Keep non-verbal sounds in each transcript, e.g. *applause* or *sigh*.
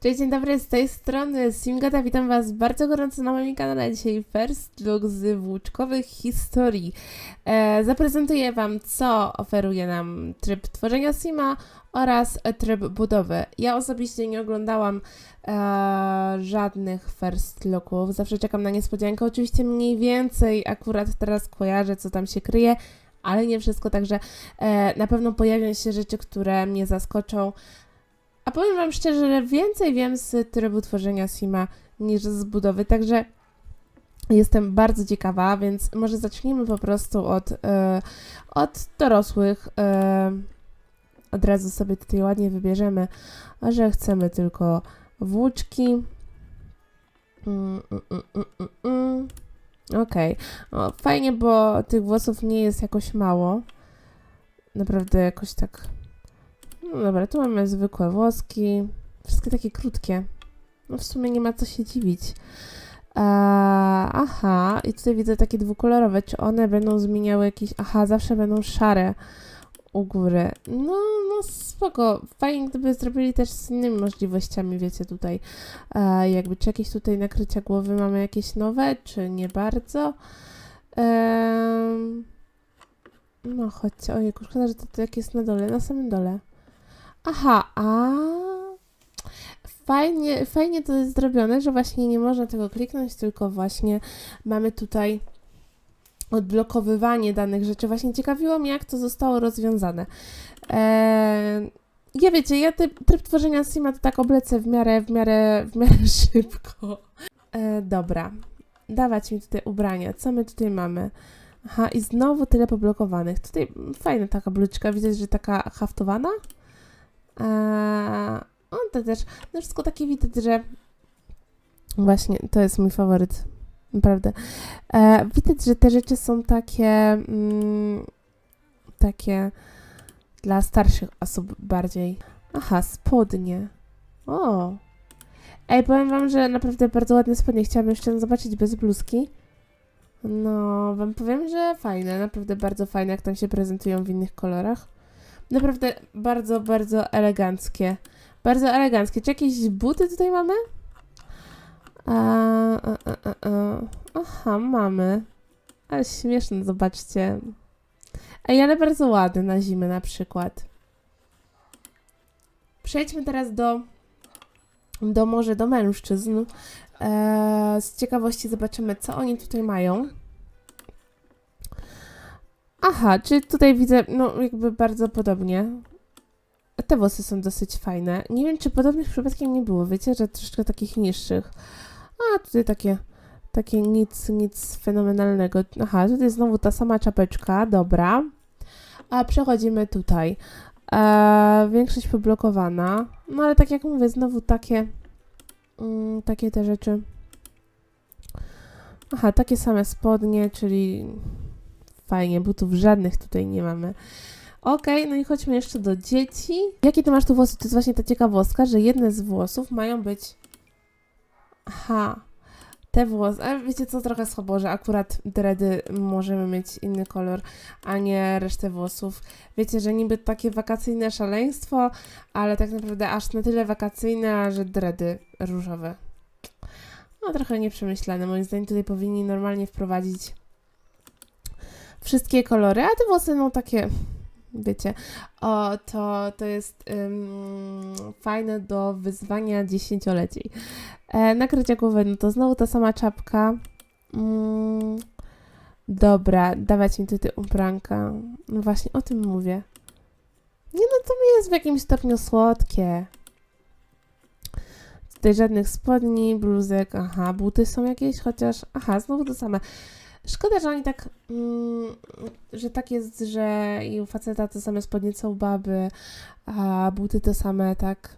Cześć, dzień dobry, z tej strony Simgata, witam Was bardzo gorąco na moim kanale. Dzisiaj first look z włóczkowych historii. E, zaprezentuję Wam, co oferuje nam tryb tworzenia Sima oraz tryb budowy. Ja osobiście nie oglądałam e, żadnych first looków, zawsze czekam na niespodziankę. Oczywiście mniej więcej akurat teraz kojarzę, co tam się kryje, ale nie wszystko, także e, na pewno pojawią się rzeczy, które mnie zaskoczą. A powiem Wam szczerze, że więcej wiem z trybu tworzenia Sima niż z budowy, także jestem bardzo ciekawa, więc może zacznijmy po prostu od, e, od dorosłych. E, od razu sobie tutaj ładnie wybierzemy, że chcemy tylko włóczki. Mm, mm, mm, mm, mm, mm. Okej. O, Fajnie, bo tych włosów nie jest jakoś mało. Naprawdę jakoś tak. No dobra, tu mamy zwykłe włoski. Wszystkie takie krótkie. No w sumie nie ma co się dziwić. Eee, aha, i tutaj widzę takie dwukolorowe. Czy one będą zmieniały jakieś. Aha, zawsze będą szare u góry. No, no spoko. Fajnie, gdyby zrobili też z innymi możliwościami, wiecie, tutaj. E, jakby, czy jakieś tutaj nakrycia głowy mamy jakieś nowe, czy nie bardzo. Em, no, chodźcie. Ojej, szkoda, że to tak jest na dole, na samym dole. Aha, a fajnie, fajnie to jest zrobione, że właśnie nie można tego kliknąć, tylko właśnie mamy tutaj odblokowywanie danych rzeczy. Właśnie ciekawiło mnie, jak to zostało rozwiązane. Eee, ja wiecie, ja typ, tryb tworzenia Sima to tak oblecę w miarę, w miarę, w miarę *laughs* szybko. E, dobra, dawać mi tutaj ubrania. Co my tutaj mamy? Aha, i znowu tyle poblokowanych. Tutaj fajna taka bluzeczka, widać, że taka haftowana. Eee, on to też, no wszystko takie widać, że właśnie to jest mój faworyt. Naprawdę. E, widać, że te rzeczy są takie, mm, takie dla starszych osób bardziej. Aha, spodnie. O. Ej, powiem wam, że naprawdę bardzo ładne spodnie. Chciałabym jeszcze zobaczyć bez bluzki. No, wam powiem, że fajne. Naprawdę bardzo fajne, jak tam się prezentują w innych kolorach. Naprawdę bardzo, bardzo eleganckie. Bardzo eleganckie. Czy jakieś buty tutaj mamy? A, a, a, a. Aha, mamy. Ale śmieszne, zobaczcie. Ej, ale bardzo ładne na zimę na przykład. Przejdźmy teraz do, do może do mężczyzn. Eee, z ciekawości zobaczymy, co oni tutaj mają. Aha, czy tutaj widzę, no jakby bardzo podobnie. Te włosy są dosyć fajne. Nie wiem, czy podobnych przypadkiem nie było. Wiecie, że troszeczkę takich niższych. A tutaj takie, takie nic, nic fenomenalnego. Aha, tutaj znowu ta sama czapeczka, dobra. A przechodzimy tutaj. E, większość poblokowana. No ale tak jak mówię, znowu takie, mm, takie te rzeczy. Aha, takie same spodnie, czyli fajnie, butów żadnych tutaj nie mamy. Okej, no i chodźmy jeszcze do dzieci. Jakie ty masz tu włosy? To jest właśnie ta ciekawostka, że jedne z włosów mają być Aha. Te włosy, ale wiecie co, trochę słabo, że akurat dready możemy mieć inny kolor, a nie resztę włosów. Wiecie, że niby takie wakacyjne szaleństwo, ale tak naprawdę aż na tyle wakacyjne, że dready różowe. No trochę nieprzemyślane, moim zdaniem tutaj powinni normalnie wprowadzić wszystkie kolory, a te włosy no takie wiecie, o, to, to jest ym, fajne do wyzwania dziesięcioleci. E, nakrycia głowy, no to znowu ta sama czapka. Mm, dobra, dawać mi tutaj ubranka. No właśnie, o tym mówię. Nie no, to mi jest w jakimś stopniu słodkie. Tutaj żadnych spodni, bluzek, aha, buty są jakieś, chociaż, aha, znowu to same. Szkoda, że oni tak, mm, że tak jest, że i u faceta te same spodnie co u baby, a buty te same, tak.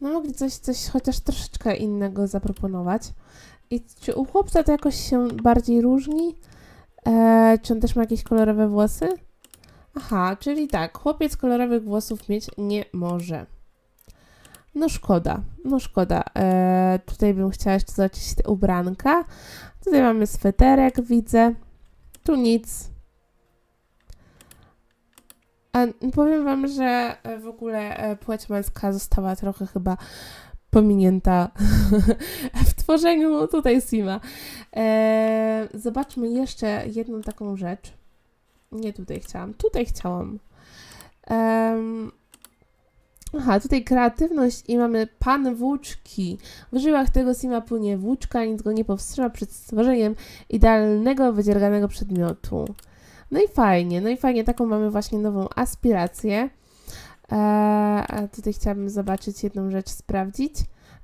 No mogli coś, coś chociaż troszeczkę innego zaproponować. I czy u chłopca to jakoś się bardziej różni? E, czy on też ma jakieś kolorowe włosy? Aha, czyli tak, chłopiec kolorowych włosów mieć nie może. No szkoda, no szkoda. E, tutaj bym chciała jeszcze zobaczyć te ubranka. Tutaj mamy sweterek, widzę. Tu nic. A powiem wam, że e, w ogóle e, płeć męska została trochę chyba pominięta *laughs* w tworzeniu tutaj Sima. E, zobaczmy jeszcze jedną taką rzecz. Nie tutaj chciałam, tutaj chciałam. Em, aha, tutaj kreatywność i mamy pan włóczki. W żyłach tego Sima płynie włóczka, nic go nie powstrzyma przed stworzeniem idealnego, wydzierganego przedmiotu. No i fajnie, no i fajnie, taką mamy właśnie nową aspirację. Eee, tutaj chciałabym zobaczyć jedną rzecz, sprawdzić.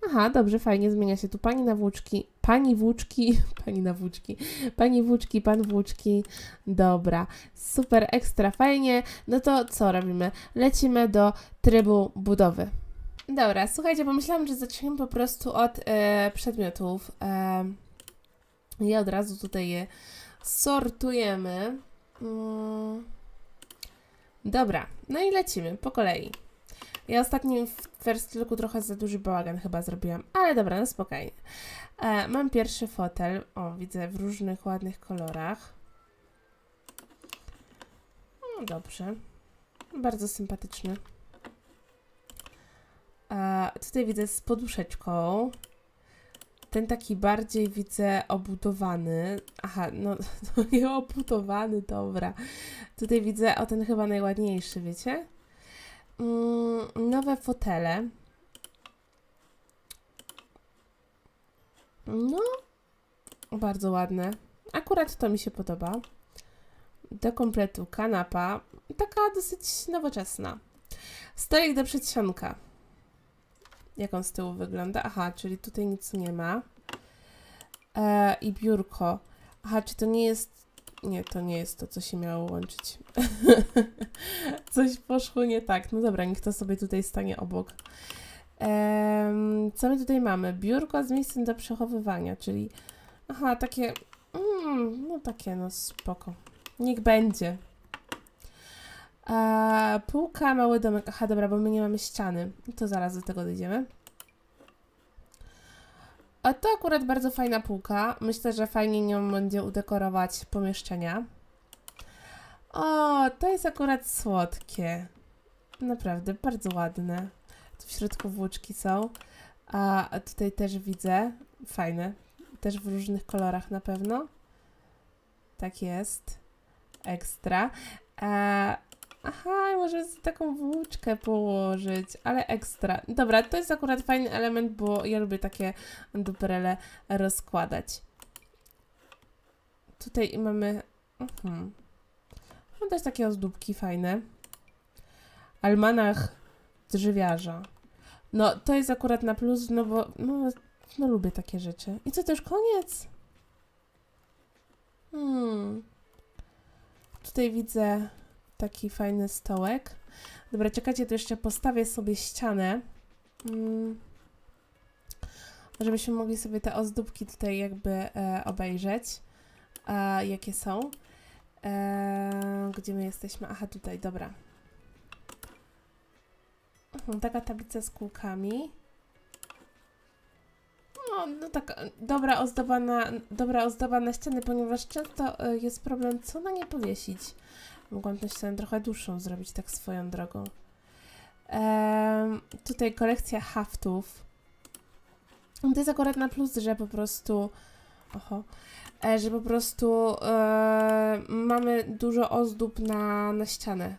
Aha, dobrze, fajnie, zmienia się tu pani na włóczki, pani włóczki, *laughs* pani na włóczki, pani włóczki, pan włóczki. Dobra, super, ekstra fajnie. No to co robimy? Lecimy do trybu budowy. Dobra, słuchajcie, pomyślałam, że zaczniemy po prostu od e, przedmiotów. E, ja od razu tutaj je sortujemy. Mm. Dobra, no i lecimy po kolei. Ja ostatnio w First Looku trochę za duży bałagan chyba zrobiłam, ale dobra, no spokojnie. E, mam pierwszy fotel, o widzę w różnych ładnych kolorach. No dobrze, bardzo sympatyczny. E, tutaj widzę z poduszeczką. Ten taki bardziej widzę obudowany. Aha, no, *laughs* no nie obudowany, dobra. Tutaj widzę, o ten chyba najładniejszy, wiecie? Mm, nowe fotele. No, bardzo ładne. Akurat to mi się podoba. Do kompletu kanapa. Taka dosyć nowoczesna. Stolik do przedsionka. Jak on z tyłu wygląda? Aha, czyli tutaj nic nie ma. E, I biurko. Aha, czy to nie jest. Nie, to nie jest to, co się miało łączyć. *laughs* Coś poszło nie tak. No dobra, niech to sobie tutaj stanie obok. Em, co my tutaj mamy? Biurko z miejscem do przechowywania, czyli. Aha, takie. Mm, no takie, no spoko. Niech będzie. A, półka, mały domek. Aha, dobra, bo my nie mamy ściany. To zaraz do tego dojdziemy. A to akurat bardzo fajna półka. Myślę, że fajnie nią będzie udekorować pomieszczenia. O, to jest akurat słodkie. Naprawdę, bardzo ładne. Tu w środku włóczki są. A tutaj też widzę. Fajne. Też w różnych kolorach na pewno. Tak jest. Ekstra. E, aha, może z taką włóczkę położyć, ale ekstra. Dobra, to jest akurat fajny element, bo ja lubię takie duperele rozkładać. Tutaj mamy... Mhm. No też takie ozdóbki fajne. Almanach drzewiarza. No, to jest akurat na plus, no bo no, no lubię takie rzeczy. I co, to już koniec? Hmm. Tutaj widzę taki fajny stołek. Dobra, czekajcie, to jeszcze postawię sobie ścianę. Mm. Żebyśmy mogli sobie te ozdóbki tutaj jakby e, obejrzeć. E, jakie są. E, gdzie my jesteśmy? Aha, tutaj, dobra. Mhm, taka tablica z kółkami. No, no taka dobra ozdoba na, dobra ozdoba na ściany, ponieważ często e, jest problem, co na nie powiesić. Mogłam tę ścianę trochę dłuższą zrobić, tak swoją drogą. Em, tutaj kolekcja haftów. To jest akurat na plus, że po prostu... Oho. E, że po prostu e, mamy dużo ozdób na, na ścianę.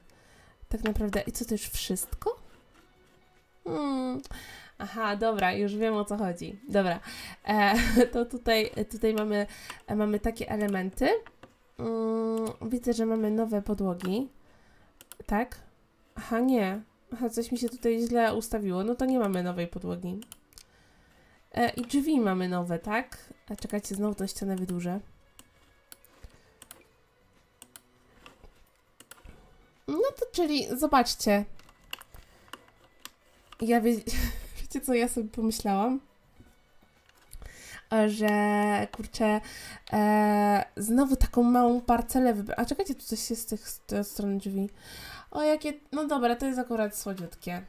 Tak naprawdę. I co, to już wszystko? Hmm. Aha, dobra, już wiem o co chodzi. Dobra, e, *laughs* to tutaj, tutaj mamy, mamy takie elementy. Mm, widzę, że mamy nowe podłogi. Tak? Aha, nie. Aha, coś mi się tutaj źle ustawiło. No to nie mamy nowej podłogi. E, I drzwi mamy nowe, tak? A czekajcie, znowu tą ścianę wydłużę. No to czyli, zobaczcie. Ja wie, *laughs* wiecie co ja sobie pomyślałam? Że kurczę, e, znowu taką małą parcelę wybrać. A czekajcie, tu coś jest z tych z tej strony drzwi. O, jakie. No dobra, to jest akurat słodziutkie.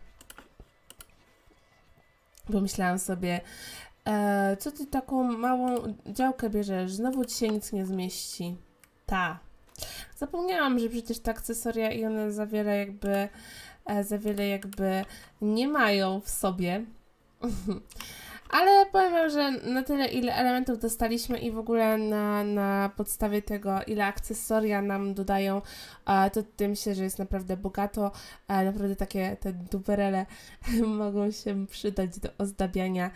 Pomyślałam sobie, e, co ty taką małą działkę bierzesz? Znowu ci się nic nie zmieści. Ta. Zapomniałam, że przecież te akcesoria i one za wiele jakby, e, za wiele jakby nie mają w sobie. *laughs* Ale powiem wam, że na tyle, ile elementów dostaliśmy i w ogóle na, na podstawie tego, ile akcesoria nam dodają, to tym się, że jest naprawdę bogato. Naprawdę takie te duperele *laughs* mogą się przydać do ozdabiania,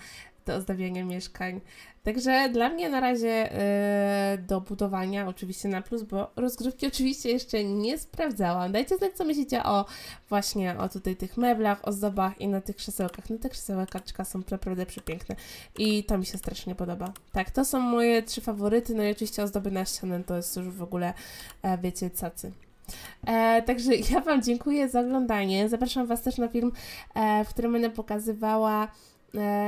do ozdabiania mieszkań. Także dla mnie na razie e, do budowania oczywiście na plus, bo rozgrywki oczywiście jeszcze nie sprawdzałam. Dajcie znać, co myślicie o właśnie o tutaj tych meblach, ozdobach i na tych krzesełkach. No te krzesełkaczka są naprawdę przepiękne i to mi się strasznie podoba. Tak, to są moje trzy faworyty, no i oczywiście ozdoby na ścianę to jest już w ogóle, e, wiecie, cacy. E, także ja Wam dziękuję za oglądanie. Zapraszam Was też na film, e, w którym będę pokazywała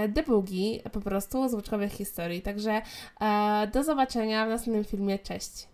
debugi po prostu z łuczkowych historii. Także e, do zobaczenia w następnym filmie. Cześć!